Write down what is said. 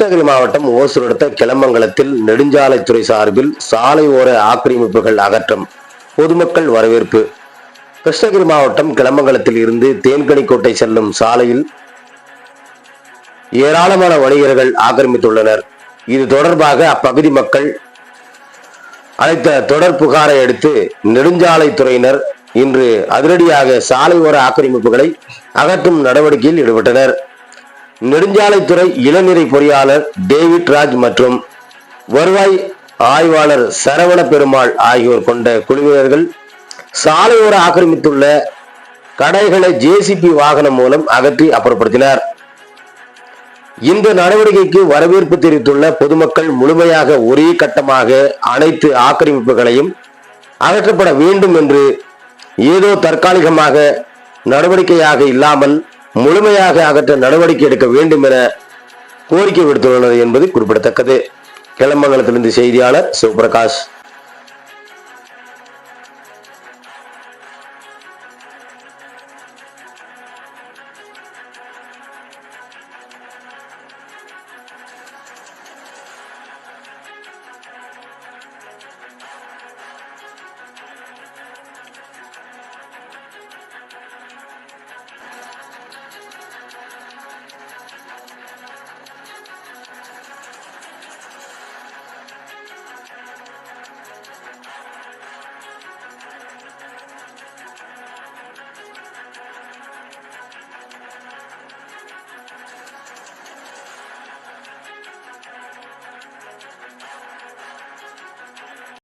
கிருஷ்ணகிரி மாவட்டம் ஓசூர் அடுத்த கிளமங்கலத்தில் நெடுஞ்சாலைத்துறை சார்பில் சாலை ஓர ஆக்கிரமிப்புகள் அகற்றம். பொதுமக்கள் வரவேற்பு. கிருஷ்ணகிரி மாவட்டம் கிளமங்கலத்தில் இருந்து தேன்கனிக்கோட்டை செல்லும் சாலையில் ஏராளமான வணிகர்கள் ஆக்கிரமித்துள்ளனர். இது தொடர்பாக அப்பகுதி மக்கள் அளித்த தொடர் புகாரை அடுத்து நெடுஞ்சாலைத்துறையினர் இன்று அதிரடியாக சாலை ஓர ஆக்கிரமிப்புகளை அகற்றும் நடவடிக்கையில் ஈடுபட்டனர். நெடுஞ்சாலைத்துறை இளநிலை பொறியாளர் டேவிட் ராஜ் மற்றும் வருவாய் ஆய்வாளர் சரவண பெருமாள் ஆகியோர் கொண்ட குழுவினர்கள் சாலையோர ஆக்கிரமித்துள்ள கடைகளை ஜேசிபி வாகனம் மூலம் அகற்றி அப்புறப்படுத்தினர். இந்த நடவடிக்கைக்கு வரவேற்பு தெரிவித்துள்ள பொதுமக்கள் முழுமையாக ஒரே கட்டமாக அனைத்து ஆக்கிரமிப்புகளையும் அகற்றப்பட வேண்டும் என்று ஏதோ தற்காலிகமாக நடவடிக்கையாக இல்லாமல் முழுமையாக அகற்ற நடவடிக்கை எடுக்க வேண்டும் என கோரிக்கை விடுத்துள்ளனர் என்பது குறிப்பிடத்தக்கது. கிளம்பங்கலத்திலிருந்து செய்தியாளர் சிவபிரகாஷ்.